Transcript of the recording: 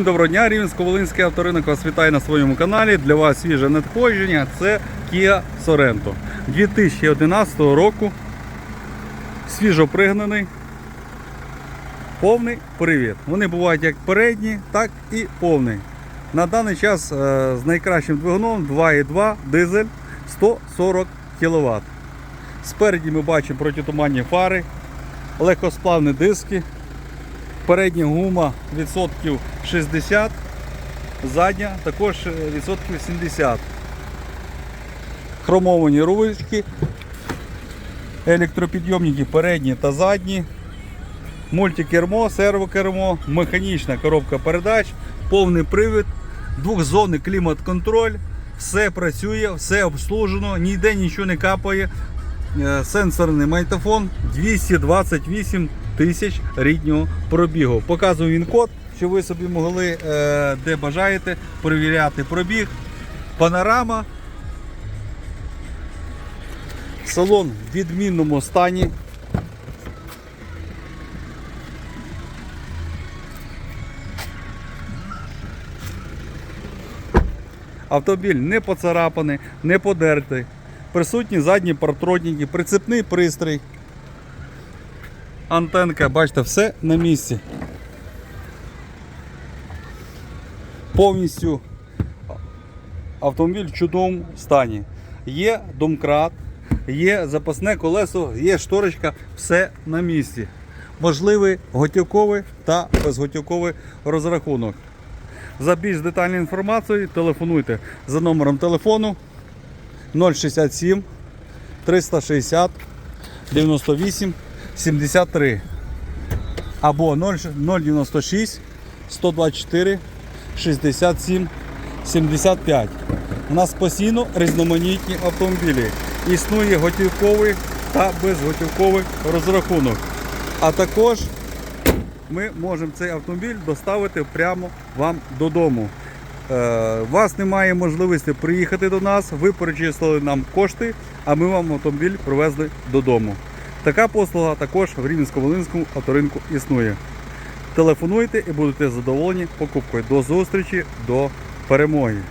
Доброго дня, Рівненсько-Волинський авторинок вас вітає на своєму каналі. Для вас свіже надходження. Це Kia Sorento 2011 року. Свіжо пригнаний. Повний привід. Вони бувають як передні, так і повний. На даний час е, з найкращим двигуном 2,2 дизель 140 кВт. Спереді ми бачимо протитуманні фари, легкосплавні диски, Передня гума відсотків 60, задня також е, відсотків 70. Хромовані рулечки, електропідйомники передні та задні, мультикермо, сервокермо, механічна коробка передач, повний привід, двохзонний клімат-контроль, все працює, все обслужено, ніде нічого не капає. Е, Сенсорний магнітофон 228 тисяч ріднього пробігу. Показую він код, щоб ви собі могли, е, де бажаєте, перевіряти пробіг. Панорама. Салон в відмінному стані. Автомобіль не поцарапаний, не подертий. Присутні задні партротники, прицепний пристрій. Антенка, бачите, все на місці. Повністю автомобіль в чудовому стані. Є домкрат, є запасне колесо, є шторочка, все на місці. Можливий готівковий та безготівковий розрахунок. За більш детальною інформацією телефонуйте за номером телефону 067 360 98 73 або 096 124 67 75. У нас постійно різноманітні автомобілі. Існує готівковий та безготівковий розрахунок. А також ми можемо цей автомобіль доставити прямо вам додому. Е, У вас немає можливості приїхати до нас, ви перечислили нам кошти, а ми вам автомобіль привезли додому. Така послуга також в Рівненсько-Волинському авторинку існує. Телефонуйте і будете задоволені покупкою. До зустрічі, до перемоги!